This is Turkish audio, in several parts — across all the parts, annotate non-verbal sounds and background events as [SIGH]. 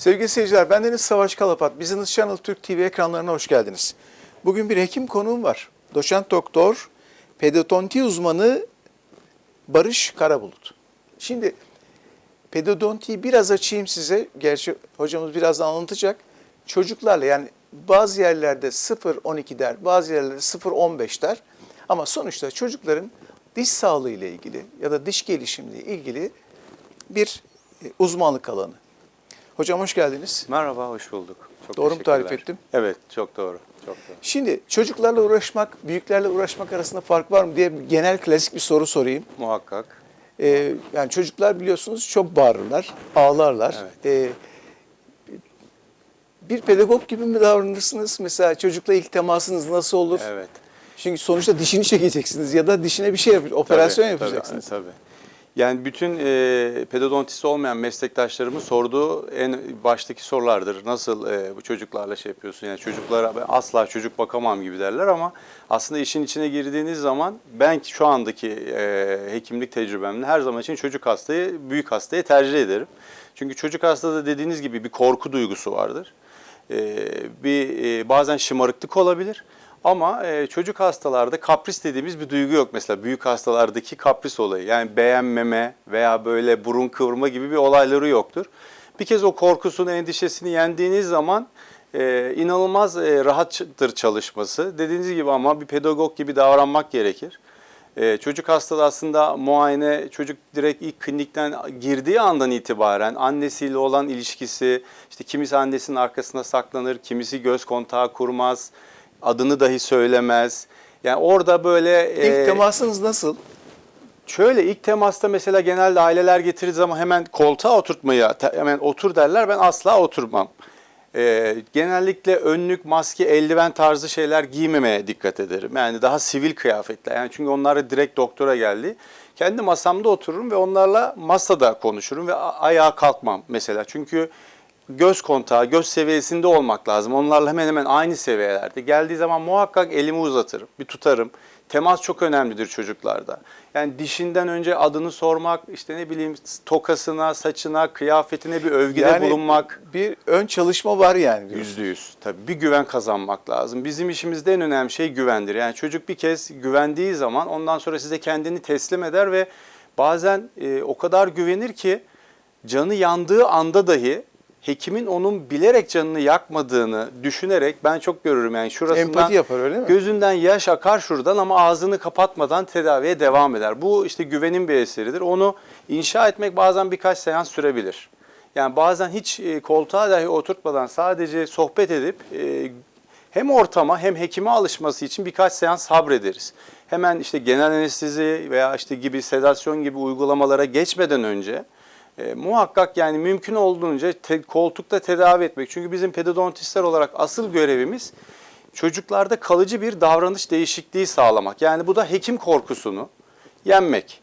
Sevgili seyirciler, bendeniz Savaş Kalapat. Business Channel Türk TV ekranlarına hoş geldiniz. Bugün bir hekim konuğum var. Doçent doktor, pedodonti uzmanı Barış Karabulut. Şimdi pedodontiyi biraz açayım size. Gerçi hocamız birazdan anlatacak. Çocuklarla yani bazı yerlerde 0-12 der, bazı yerlerde 0-15 der. Ama sonuçta çocukların diş sağlığı ile ilgili ya da diş gelişimiyle ilgili bir e, uzmanlık alanı. Hocam hoş geldiniz. Merhaba, hoş bulduk. Çok Doğru mu tarif ettim? Evet, çok doğru. Çok doğru. Şimdi çocuklarla uğraşmak, büyüklerle uğraşmak arasında fark var mı diye genel klasik bir soru sorayım. Muhakkak. Ee, yani çocuklar biliyorsunuz çok bağırırlar, ağlarlar. Ee, bir pedagog gibi mi davranırsınız? Mesela çocukla ilk temasınız nasıl olur? Evet. Çünkü sonuçta dişini çekeceksiniz ya da dişine bir şey yap, operasyon Tabii, yapacaksınız. Tabii, tabii. Yani bütün e, pedodontist olmayan meslektaşlarımın sorduğu en baştaki sorulardır. Nasıl e, bu çocuklarla şey yapıyorsun? Yani çocuklara ben asla çocuk bakamam gibi derler ama aslında işin içine girdiğiniz zaman ben şu andaki e, hekimlik tecrübemle her zaman için çocuk hastayı büyük hastaya tercih ederim. Çünkü çocuk hastada dediğiniz gibi bir korku duygusu vardır. E, bir e, bazen şımarıklık olabilir. Ama e, çocuk hastalarda kapris dediğimiz bir duygu yok mesela büyük hastalardaki kapris olayı. Yani beğenmeme veya böyle burun kıvırma gibi bir olayları yoktur. Bir kez o korkusunu, endişesini yendiğiniz zaman e, inanılmaz e, rahattır çalışması. Dediğiniz gibi ama bir pedagog gibi davranmak gerekir. Ee, çocuk hastalığı aslında muayene, çocuk direkt ilk klinikten girdiği andan itibaren annesiyle olan ilişkisi, işte kimisi annesinin arkasına saklanır, kimisi göz kontağı kurmaz, adını dahi söylemez. Yani orada böyle... İlk e, temasınız nasıl? Şöyle ilk temasta mesela genelde aileler getirdiği zaman hemen koltuğa oturtmaya hemen otur derler. Ben asla oturmam. Ee, genellikle önlük, maske, eldiven tarzı şeyler giymemeye dikkat ederim. Yani daha sivil kıyafetler. Yani çünkü onlar direkt doktora geldi. Kendi masamda otururum ve onlarla masada konuşurum ve ayağa kalkmam mesela. Çünkü göz kontağı, göz seviyesinde olmak lazım. Onlarla hemen hemen aynı seviyelerde. Geldiği zaman muhakkak elimi uzatırım, bir tutarım. Temas çok önemlidir çocuklarda. Yani dişinden önce adını sormak, işte ne bileyim tokasına, saçına, kıyafetine bir övgüde Yani bulunmak. bir ön çalışma var yani. Yüzde yüz. Tabii bir güven kazanmak lazım. Bizim işimizde en önemli şey güvendir. Yani çocuk bir kez güvendiği zaman ondan sonra size kendini teslim eder ve bazen e, o kadar güvenir ki canı yandığı anda dahi hekimin onun bilerek canını yakmadığını düşünerek ben çok görürüm yani şurasından Empati yapar, öyle mi? gözünden yaş akar şuradan ama ağzını kapatmadan tedaviye devam eder. Bu işte güvenin bir eseridir. Onu inşa etmek bazen birkaç seans sürebilir. Yani bazen hiç e, koltuğa dahi oturtmadan sadece sohbet edip e, hem ortama hem hekime alışması için birkaç seans sabrederiz. Hemen işte genel anestezi veya işte gibi sedasyon gibi uygulamalara geçmeden önce e, muhakkak yani mümkün olduğunca te- koltukta tedavi etmek. Çünkü bizim pedodontistler olarak asıl görevimiz çocuklarda kalıcı bir davranış değişikliği sağlamak. Yani bu da hekim korkusunu yenmek.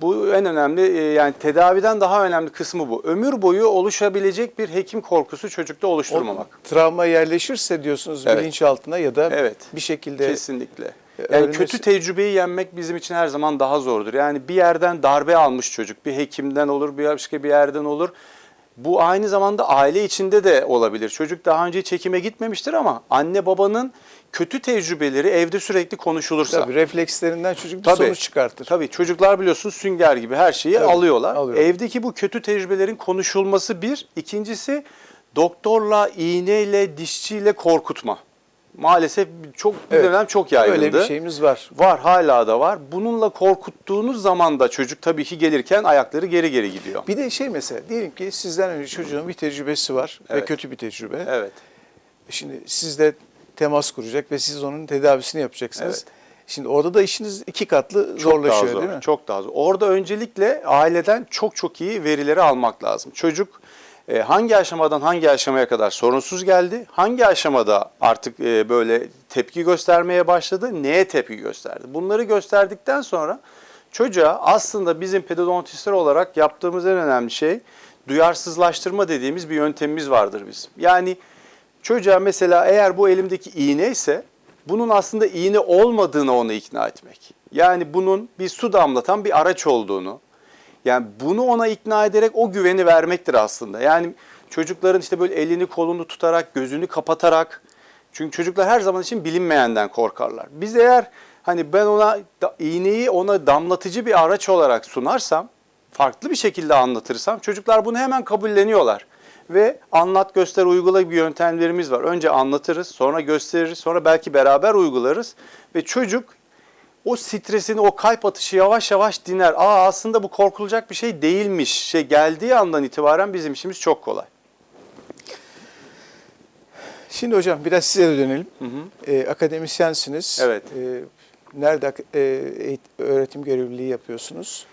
Bu en önemli e, yani tedaviden daha önemli kısmı bu. Ömür boyu oluşabilecek bir hekim korkusu çocukta O oluşturmamak. travma yerleşirse diyorsunuz Evet. bilinçaltına ya da Evet. bir şekilde Kesinlikle. Yani kötü tecrübeyi yenmek bizim için her zaman daha zordur. Yani bir yerden darbe almış çocuk, bir hekimden olur, bir başka bir yerden olur. Bu aynı zamanda aile içinde de olabilir. Çocuk daha önce çekime gitmemiştir ama anne babanın kötü tecrübeleri evde sürekli konuşulursa. tabii reflekslerinden çocuk bir Tabii. sonuç çıkartır. Tabii çocuklar biliyorsun sünger gibi her şeyi Tabii, alıyorlar. alıyor. Evdeki bu kötü tecrübelerin konuşulması bir. İkincisi doktorla, iğneyle, dişçiyle korkutma. Maalesef çok bir Evet, dönem çok yaygındı. Öyle bir şeyimiz var. Var hala da var. Bununla korkuttuğunuz zaman da çocuk tabii ki gelirken ayakları geri geri gidiyor. Bir de şey mesela diyelim ki sizden önce çocuğun bir tecrübesi var ve Evet. kötü bir tecrübe. Evet. Şimdi sizle temas kuracak ve siz onun tedavisini yapacaksınız. Evet. Şimdi orada da işiniz iki katlı Çok zorlaşıyor daha zor. değil mi? Çok daha zor. Orada öncelikle aileden çok çok iyi verileri almak lazım. Çocuk e, hangi aşamadan hangi aşamaya kadar sorunsuz geldi? Hangi aşamada artık e, böyle tepki göstermeye başladı? Neye tepki gösterdi? Bunları gösterdikten sonra çocuğa aslında bizim pedodontistler olarak yaptığımız en önemli şey duyarsızlaştırma dediğimiz bir yöntemimiz vardır bizim. Yani çocuğa mesela eğer bu elimdeki iğne ise bunun aslında iğne olmadığını ona ikna etmek. Yani bunun bir su damlatan bir araç olduğunu, yani bunu ona ikna ederek o güveni vermektir aslında. Yani Çocukların işte böyle elini kolunu tutarak, gözünü kapatarak. Çünkü çocuklar her zaman için bilinmeyenden korkarlar. Biz eğer hani ben ona iğneyi ona damlatıcı bir araç olarak sunarsam, farklı bir şekilde anlatırsam çocuklar bunu hemen kabulleniyorlar. Ve anlat göster uygula gibi yöntemlerimiz var. Önce anlatırız, sonra gösteririz, sonra belki beraber uygularız ve çocuk o stresini, o kalp atışı yavaş yavaş diner. Aa aslında bu korkulacak bir şey değilmiş. Şey geldiği andan itibaren bizim işimiz çok kolay. Şimdi hocam biraz size de dönelim. Ee, akademisyensiniz. Evet. Ee, nerede e, öğretim görevliliği yapıyorsunuz?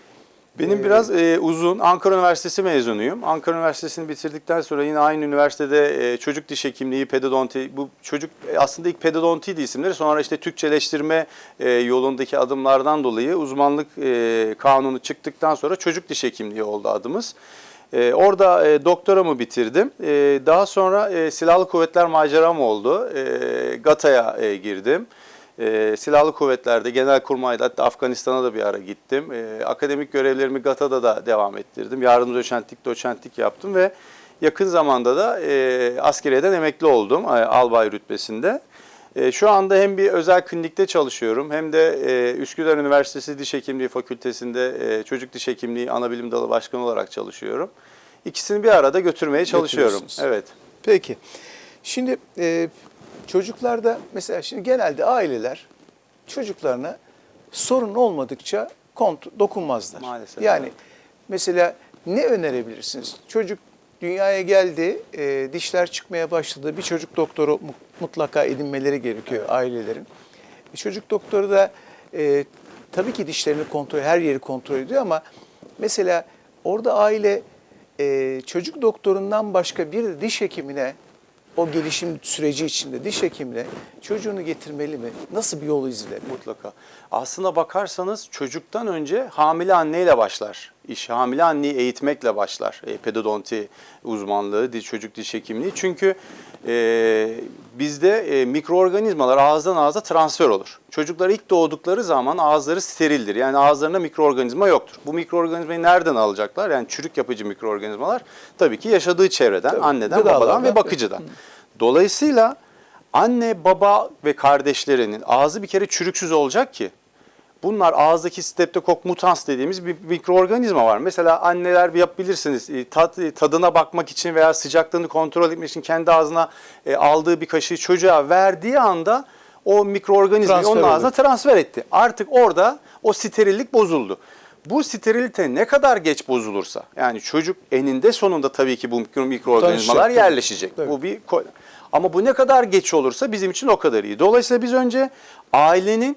Benim Ee, biraz e, uzun Ankara Üniversitesi mezunuyum. Ankara Üniversitesi'ni bitirdikten sonra yine aynı üniversitede e, çocuk diş hekimliği, pedodonti, bu çocuk e, aslında ilk pedodontiydi isimleri. Sonra işte Türkçeleştirme e, yolundaki adımlardan dolayı uzmanlık e, kanunu çıktıktan sonra çocuk diş hekimliği oldu adımız. E, orada e, doktoramı bitirdim. E, daha sonra e, silahlı kuvvetler maceram oldu. E, GATA'ya e, girdim. E, silahlı kuvvetlerde, genelkurmayda hatta Afganistan'a da bir ara gittim. E, akademik görevlerimi GATA'da da devam ettirdim. Yardımcı doçentlik, doçentlik yaptım ve yakın zamanda da e, askeriyeden emekli oldum e, albay rütbesinde. E, şu anda hem bir özel klinikte çalışıyorum hem de e, Üsküdar Üniversitesi Diş Hekimliği Fakültesi'nde e, Çocuk Diş Hekimliği Anabilim Dalı Başkanı olarak çalışıyorum. İkisini bir arada götürmeye çalışıyorum. Evet. Peki. Şimdi e, çocuklarda mesela şimdi genelde aileler çocuklarına sorun olmadıkça kont dokunmazlar. Maalesef, Yani evet. mesela ne önerebilirsiniz? Çocuk dünyaya geldi, e, dişler çıkmaya başladı. Bir çocuk doktoru mu- mutlaka edinmeleri gerekiyor ailelerin. E, çocuk doktoru da e, tabii ki dişlerini kontrol, her yeri kontrol ediyor ama mesela orada aile e, çocuk doktorundan başka bir diş hekimine o gelişim süreci içinde diş hekimine çocuğunu getirmeli mi? Nasıl bir yol izler? Mutlaka. Aslına bakarsanız çocuktan önce hamile anneyle başlar. İş hamile anneyi eğitmekle başlar. E, pedodonti uzmanlığı, di- çocuk diş hekimliği. Çünkü e, bizde e, mikroorganizmalar ağızdan ağza transfer olur. Çocuklar ilk doğdukları zaman ağızları sterildir. Yani ağızlarında mikroorganizma yoktur. Bu mikroorganizmayı nereden alacaklar? Yani çürük yapıcı mikroorganizmalar tabii ki yaşadığı çevreden, Tabii, anneden, gıdalardan. babadan ve bakıcıdan. Dolayısıyla anne, baba ve kardeşlerinin ağzı bir kere çürüksüz olacak ki bunlar ağızdaki streptokok mutans dediğimiz bir mikroorganizma var. Mesela anneler yapabilirsiniz e, tat, e, tadına bakmak için veya sıcaklığını kontrol etmek için kendi ağzına e, aldığı bir kaşığı çocuğa verdiği anda o mikroorganizmayı Transfer onun ağzına transfer etti. Artık orada o sterillik bozuldu. Bu sterilite ne kadar geç bozulursa yani çocuk eninde sonunda tabii ki bu mikro- mikroorganizmalar Tanışacak, yerleşecek. Tabii. Bu bir ama bu ne kadar geç olursa bizim için o kadar iyi. Dolayısıyla biz önce ailenin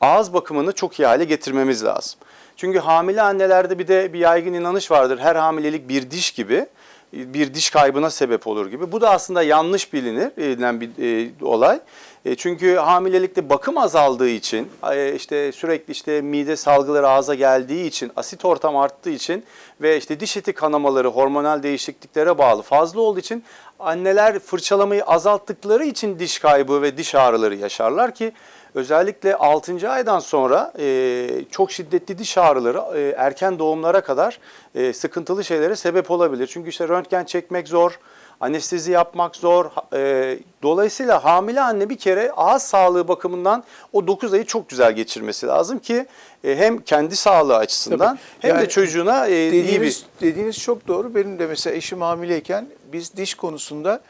ağız bakımını çok iyi hale getirmemiz lazım. Çünkü hamile annelerde bir de bir yaygın inanış vardır. Her hamilelik bir diş gibi bir diş kaybına sebep olur gibi. Bu da aslında yanlış bilinir, bilinen bir e, olay. E, çünkü hamilelikte bakım azaldığı için, e, işte sürekli işte mide salgıları ağza geldiği için, asit ortam arttığı için ve işte diş eti kanamaları hormonal değişikliklere bağlı fazla olduğu için anneler fırçalamayı azalttıkları için diş kaybı ve diş ağrıları yaşarlar ki özellikle 6. aydan sonra e, çok şiddetli diş ağrıları e, erken doğumlara kadar e, sıkıntılı şeylere sebep olabilir. Çünkü işte röntgen çekmek zor, anestezi yapmak zor. E, dolayısıyla hamile anne bir kere ağız sağlığı bakımından o 9 ayı çok güzel geçirmesi lazım ki e, hem kendi sağlığı açısından Tabii. hem Yani de çocuğuna e, iyi bir... Dediğiniz, dediğiniz çok doğru. Benim de mesela eşim hamileyken biz diş konusunda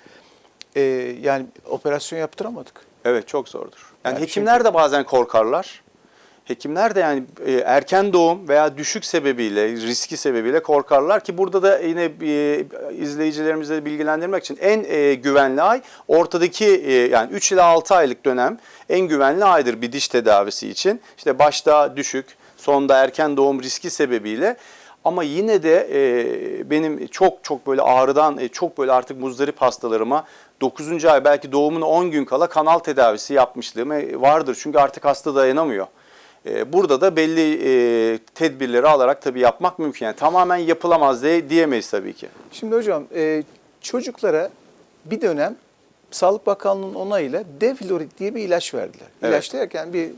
e, yani operasyon yaptıramadık. Evet çok zordur. Yani, Yani hekimler de bazen korkarlar. Hekimler de yani e, erken doğum veya düşük sebebiyle, riski sebebiyle korkarlar ki burada da yine e, izleyicilerimize bilgilendirmek için en e, güvenli ay ortadaki yani 3 ila 6 aylık dönem en güvenli aydır bir diş tedavisi için. İşte başta düşük, sonda erken doğum riski sebebiyle ama yine de e, benim çok çok böyle ağrıdan e, çok böyle artık muzdarip hastalarıma 9. ay belki doğumuna 10 gün kala kanal tedavisi yapmışlığım e, vardır. Çünkü artık hasta dayanamıyor. E, burada da belli e, tedbirleri alarak tabii yapmak mümkün. Yani tamamen yapılamaz diye, diyemeyiz tabii ki. Şimdi hocam e, çocuklara bir dönem Sağlık Bakanlığı'nın onayıyla Deflorid diye bir ilaç verdiler. Evet. İlaç derken bir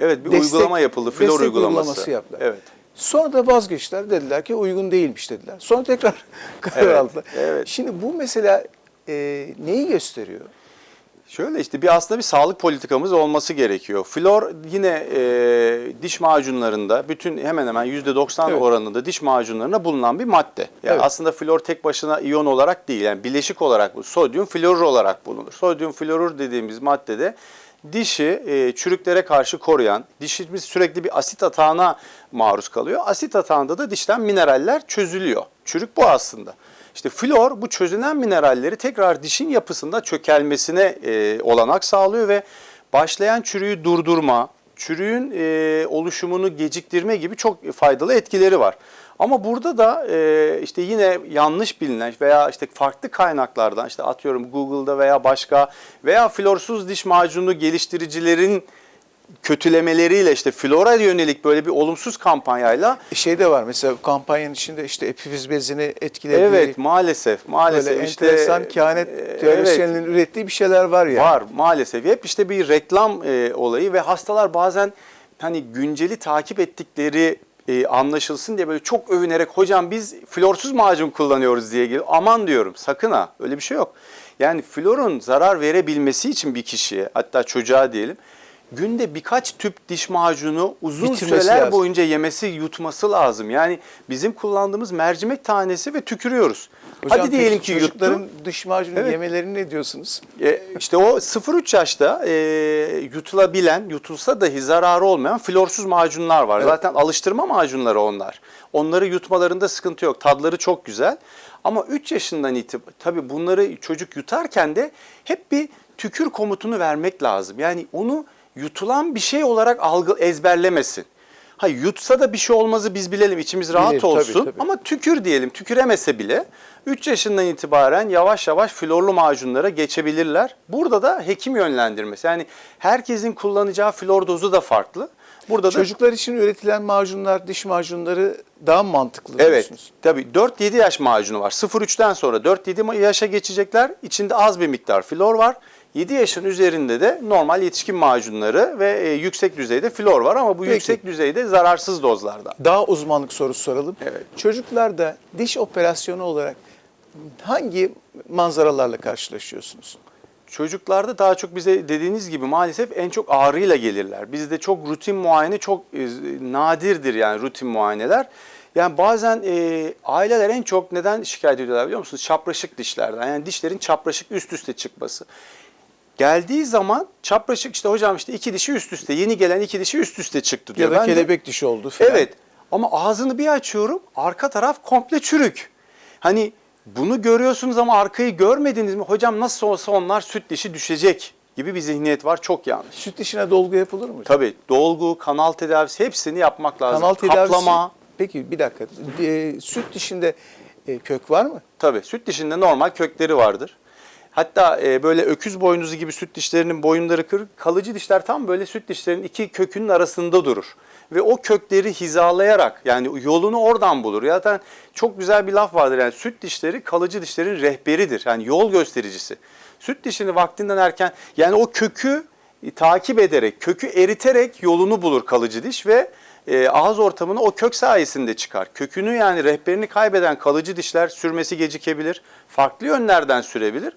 Evet bir Destek- uygulama yapıldı. Flor destek uygulaması. uygulaması yaptılar. Evet. Sonra da vazgeçtiler. Dediler ki uygun değilmiş dediler. Sonra tekrar [LAUGHS] karar Evet, aldılar. evet. Şimdi bu mesela e, neyi gösteriyor? Şöyle işte bir aslında bir sağlık politikamız olması gerekiyor. Flor yine e, diş macunlarında bütün hemen hemen %90 Evet. oranında diş macunlarında bulunan bir madde. Yani Evet. aslında flor tek başına iyon olarak değil yani bileşik olarak bu sodyum florür olarak bulunur. Sodyum florür dediğimiz maddede dişi e, çürüklere karşı koruyan, dişimiz sürekli bir asit atağına maruz kalıyor. Asit atağında da dişten mineraller çözülüyor. Çürük bu aslında. İşte flor bu çözünen mineralleri tekrar dişin yapısında çökelmesine e, olanak sağlıyor ve başlayan çürüğü durdurma, çürüğün e, oluşumunu geciktirme gibi çok faydalı etkileri var. Ama burada da e, işte yine yanlış bilinen veya işte farklı kaynaklardan işte atıyorum Google'da veya başka veya florsuz diş macunu geliştiricilerin kötülemeleriyle işte flora yönelik böyle bir olumsuz kampanyayla Şey de var mesela kampanyanın içinde işte epifiz bezini etkilediği evet maalesef maalesef böyle işte enteresan kehanet e, teorisyenlerin ürettiği bir şeyler var ya. Var maalesef. Hep işte bir reklam e, olayı ve hastalar bazen hani günceli takip ettikleri e, anlaşılsın diye böyle çok övünerek hocam biz florsuz macun kullanıyoruz diye geliyor. Aman diyorum sakın ha öyle bir şey yok. Yani florun zarar verebilmesi için bir kişiye hatta çocuğa diyelim günde birkaç tüp diş macunu uzun Bitirmesi süreler lazım. boyunca yemesi yutması lazım. Yani bizim kullandığımız mercimek tanesi ve tükürüyoruz. Hocam Hadi diyelim ki yuttu. çocukların dış macunu Evet. yemelerini ne diyorsunuz? E, işte o 0-3 yaşta e, yutulabilen, yutulsa dahi zararı olmayan florsuz macunlar var. Evet. Zaten alıştırma macunları onlar. Onları yutmalarında sıkıntı yok. Tadları çok güzel. Ama 3 yaşından itibaren tabii bunları çocuk yutarken de hep bir tükür komutunu vermek lazım. Yani onu yutulan bir şey olarak algı ezberlemesin. Ha yutsa da bir şey olmazı biz bilelim içimiz rahat tabii, olsun tabii. ama tükür diyelim tüküremese bile 3 yaşından itibaren yavaş yavaş florlu macunlara geçebilirler. Burada da hekim yönlendirmesi yani herkesin kullanacağı flor dozu da farklı. Burada da Çocuklar için üretilen macunlar, diş macunları daha mantıklı Evet. diyorsunuz? Tabii 4-7 yaş macunu var. 0-3'ten sonra 4-7 yaşa geçecekler. İçinde az bir miktar flor var. 7 yaşın üzerinde de normal yetişkin macunları ve e, yüksek düzeyde flor var ama bu Peki. yüksek düzeyde zararsız dozlarda. Daha uzmanlık sorusu soralım. Evet. Çocuklarda diş operasyonu olarak hangi manzaralarla karşılaşıyorsunuz? Çocuklarda daha çok bize dediğiniz gibi maalesef en çok ağrıyla gelirler. Bizde çok rutin muayene çok e, nadirdir yani rutin muayeneler. Yani bazen e, aileler en çok neden şikayet ediyorlar biliyor musunuz? Çapraşık dişlerden. Yani dişlerin çapraşık üst üste çıkması. Geldiği zaman çapraşık işte hocam işte iki dişi üst üste yeni gelen iki dişi üst üste çıktı diyor. Ya da Ben de- kelebek dişi oldu falan. Evet ama ağzını bir açıyorum arka taraf komple çürük. Hani bunu görüyorsunuz ama arkayı görmediniz mi? Hocam nasıl olsa onlar süt dişi düşecek gibi bir zihniyet var çok yanlış. Süt dişine dolgu yapılır mı? Tabii dolgu, kanal tedavisi hepsini yapmak lazım. Kanal tedavisi. Kaplama. Peki bir dakika. E, süt dişinde e, kök var mı? Tabii süt dişinde normal kökleri vardır. Hatta e, böyle öküz boynuzu gibi süt dişlerinin boyunları kırık. Kalıcı dişler tam böyle süt dişlerinin iki kökünün arasında durur. Ve o kökleri hizalayarak yani yolunu oradan bulur. Zaten çok güzel bir laf vardır yani süt dişleri kalıcı dişlerin rehberidir. Yani yol göstericisi. Süt dişini vaktinden erken yani o kökü e, takip ederek, kökü eriterek yolunu bulur kalıcı diş ve e, ağız ortamına o kök sayesinde çıkar. Kökünü yani rehberini kaybeden kalıcı dişler sürmesi gecikebilir. Farklı yönlerden sürebilir.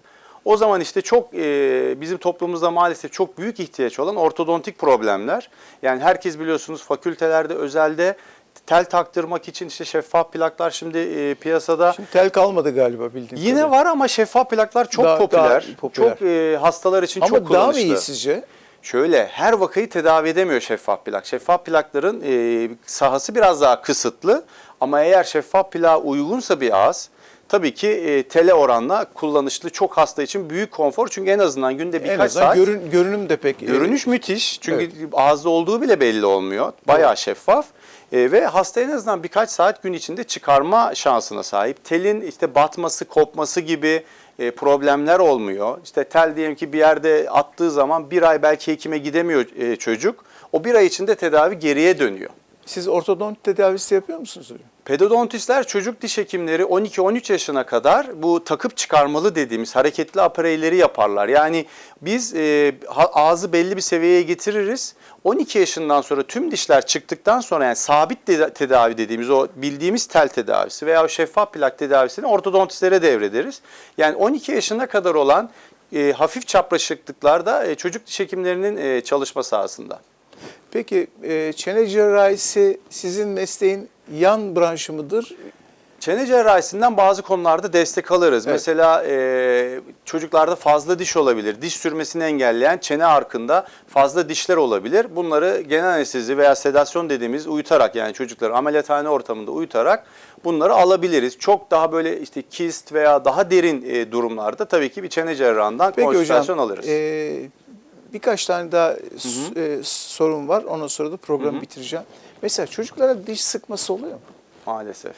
O zaman işte çok e, bizim toplumumuzda maalesef çok büyük ihtiyaç olan ortodontik problemler. Yani herkes biliyorsunuz fakültelerde, özelde tel taktırmak için işte şeffaf plaklar şimdi e, piyasada. Şimdi tel kalmadı galiba bildiğim Yine kadarıyla. var ama şeffaf plaklar çok Daha- popüler. daha popüler. Çok e, hastalar için Ama çok daha kullanışlı. mı iyi sizce? Şöyle her vakayı tedavi edemiyor şeffaf plak. Şeffaf plakların e, sahası biraz daha kısıtlı ama eğer şeffaf plağa uygunsa bir ağız tabii ki e, tele oranla kullanışlı çok hasta için büyük konfor. Çünkü en azından günde En birkaç azından saat görün, görünüm de pek... e, görünüş müthiş. Çünkü ağızda olduğu bile belli olmuyor. Bayağı şeffaf. E, ve hasta en azından birkaç saat gün içinde çıkarma şansına sahip. Telin işte batması, kopması gibi e, problemler olmuyor. İşte tel diyelim ki bir yerde attığı zaman bir ay belki hekime gidemiyor e, çocuk. O bir ay içinde tedavi geriye dönüyor. Siz ortodont tedavisi yapıyor musunuz? Pedodontistler çocuk diş hekimleri 12-13 yaşına kadar bu takıp çıkarmalı dediğimiz hareketli apareyleri yaparlar. Yani biz e, ağzı belli bir seviyeye getiririz. 12 yaşından sonra tüm dişler çıktıktan sonra yani sabit tedavi dediğimiz o bildiğimiz tel tedavisi veya şeffaf plak tedavisini ortodontistlere devrederiz. Yani 12 yaşına kadar olan e, hafif çapraşıklıklarda e, çocuk diş hekimlerinin e, çalışma sahasında. Peki e, çene cerrahisi sizin mesleğin yan branşı mıdır? Çene cerrahisinden bazı konularda destek alırız. Evet. Mesela e, çocuklarda fazla diş olabilir. Diş sürmesini engelleyen çene arkında fazla dişler olabilir. Bunları genel anestezi veya sedasyon dediğimiz uyutarak yani çocukları ameliyathane ortamında uyutarak bunları alabiliriz. Çok daha böyle işte kist veya daha derin e, durumlarda tabii ki bir çene cerrahından Peki konsültasyon hocam alırız. e, birkaç tane daha s- e, sorun var. Ondan sonra da programı bitireceğim. Mesela çocuklara diş sıkması oluyor mu? Maalesef.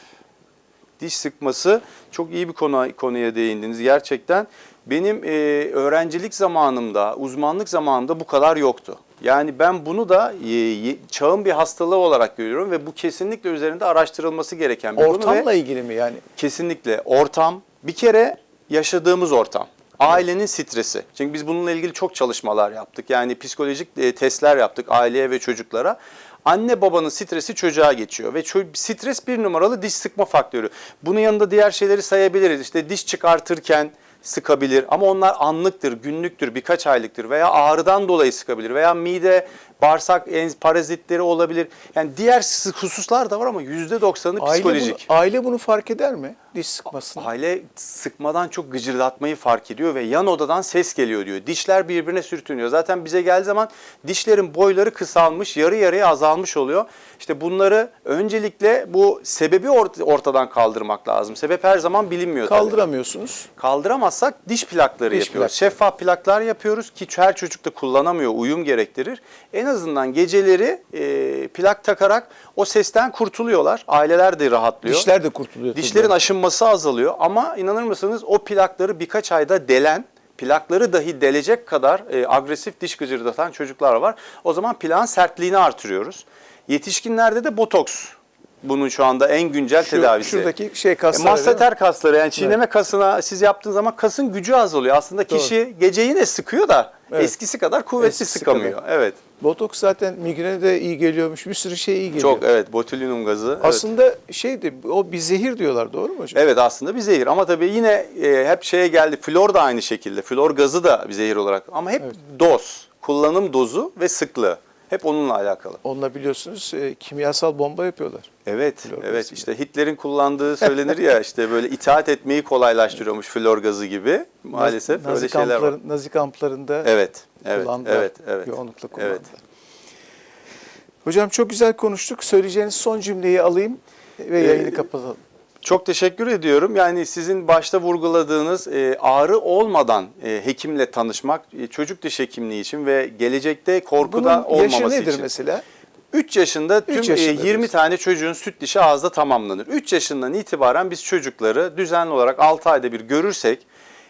Diş sıkması çok iyi bir konu, konuya değindiniz. Gerçekten benim e, öğrencilik zamanımda, uzmanlık zamanımda bu kadar yoktu. Yani ben bunu da e, çağın bir hastalığı olarak görüyorum ve bu kesinlikle üzerinde araştırılması gereken bir konu. Ortamla ilgili mi yani? Kesinlikle ortam bir kere yaşadığımız ortam. Ailenin stresi. Çünkü biz bununla ilgili çok çalışmalar yaptık. Yani psikolojik e, testler yaptık aileye ve çocuklara. Anne babanın stresi çocuğa geçiyor ve stres bir numaralı diş sıkma faktörü. Bunun yanında diğer şeyleri sayabiliriz. İşte diş çıkartırken sıkabilir ama onlar anlıktır, günlüktür, birkaç aylıktır veya ağrıdan dolayı sıkabilir veya mide, bağırsak parazitleri olabilir. Yani diğer hususlar da var ama %90'ı Aile psikolojik. bunu, aile bunu fark eder mi? Diş sıkmasını. Aile sıkmadan çok gıcırdatmayı fark ediyor ve yan odadan ses geliyor diyor. Dişler birbirine sürtünüyor. Zaten bize geldiği zaman dişlerin boyları kısalmış, yarı yarıya azalmış oluyor. İşte bunları öncelikle bu sebebi ort- ortadan kaldırmak lazım. Sebep her zaman bilinmiyor tabii. Kaldıramıyorsunuz. Kaldıramazsak diş plakları Diş yapıyoruz. plak. Şeffaf plaklar yapıyoruz ki her çocuk da kullanamıyor, uyum gerektirir. En azından geceleri e, plak takarak o sesten kurtuluyorlar. Aileler de rahatlıyor. Dişler de kurtuluyor. tabii. Dişlerin aşınması azalıyor ama inanır mısınız o plakları birkaç ayda delen, plakları dahi delecek kadar e, agresif diş gıcırdatan çocuklar var. O zaman plağın sertliğini artırıyoruz. Yetişkinlerde de botoks bunun şu anda en güncel Şu- tedavisi. Şuradaki şey E, kasları. mi? masseter kasları yani çiğneme kasına siz yaptığınız zaman kasın gücü azalıyor. Aslında kişi gece yine sıkıyor da Evet. eskisi kadar kuvvetli Eskisi sıkamıyor. Evet. Botoks zaten migrene de iyi geliyormuş. Bir sürü şey iyi geliyor. Çok evet botulinum gazı. evet. Aslında şeydi o bir zehir diyorlar doğru mu hocam? Evet aslında bir zehir ama tabii yine e, hep şeye geldi. Flor da aynı şekilde. Flor gazı da bir zehir olarak ama hep doz, kullanım dozu ve sıklığı. Hep onunla alakalı. Onunla biliyorsunuz e, kimyasal bomba yapıyorlar. Evet, Flor evet. gazı. işte Hitler'in kullandığı söylenir ya [LAUGHS] işte böyle itaat etmeyi kolaylaştırıyormuş flor gazı gibi. Maalesef Nazi öyle şeyler var. Nazi kamplarında Evet, evet, kullandılar. evet, evet. Yoğunlukla kullandılar. Evet. Hocam çok güzel konuştuk. Söyleyeceğiniz son cümleyi alayım ve Ee, yayını kapatalım. Çok teşekkür ediyorum. Yani sizin başta vurguladığınız e, ağrı olmadan e, hekimle tanışmak e, çocuk diş hekimliği için ve gelecekte korkuda Bunun yaşı olmaması nedir için. mesela? 3 yaşında tüm Üç yaşında e, 20 diyorsun. tane çocuğun süt dişi ağızda tamamlanır. 3 yaşından itibaren biz çocukları düzenli olarak 6 ayda bir görürsek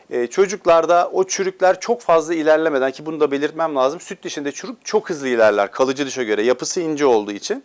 e, çocuklarda o çürükler çok fazla ilerlemeden ki bunu da belirtmem lazım. Süt dişinde çürük çok hızlı ilerler kalıcı dişe göre yapısı ince olduğu için.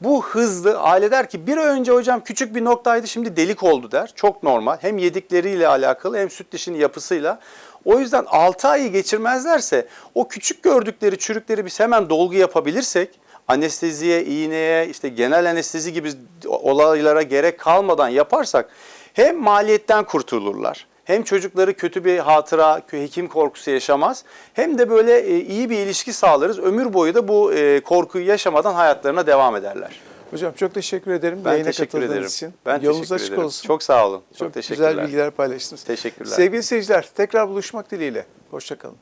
Bu hızlı aile der ki bir önce hocam küçük bir noktaydı şimdi delik oldu der. Çok normal hem yedikleriyle alakalı hem süt dişinin yapısıyla. O yüzden 6 ayı geçirmezlerse o küçük gördükleri çürükleri biz hemen dolgu yapabilirsek anesteziye, iğneye, işte genel anestezi gibi olaylara gerek kalmadan yaparsak hem maliyetten kurtulurlar. Hem çocukları kötü bir hatıra, hekim korkusu yaşamaz. Hem de böyle e, iyi bir ilişki sağlarız. Ömür boyu da bu e, korkuyu yaşamadan hayatlarına devam ederler. Hocam çok teşekkür ederim Ben yayına teşekkür katıldığınız ederim. için. Ben Yolunuz teşekkür açık ederim. olsun. Çok sağ olun. Çok, Çok teşekkürler. güzel bilgiler paylaştınız. Teşekkürler. Sevgili seyirciler tekrar buluşmak dileğiyle. Hoşçakalın.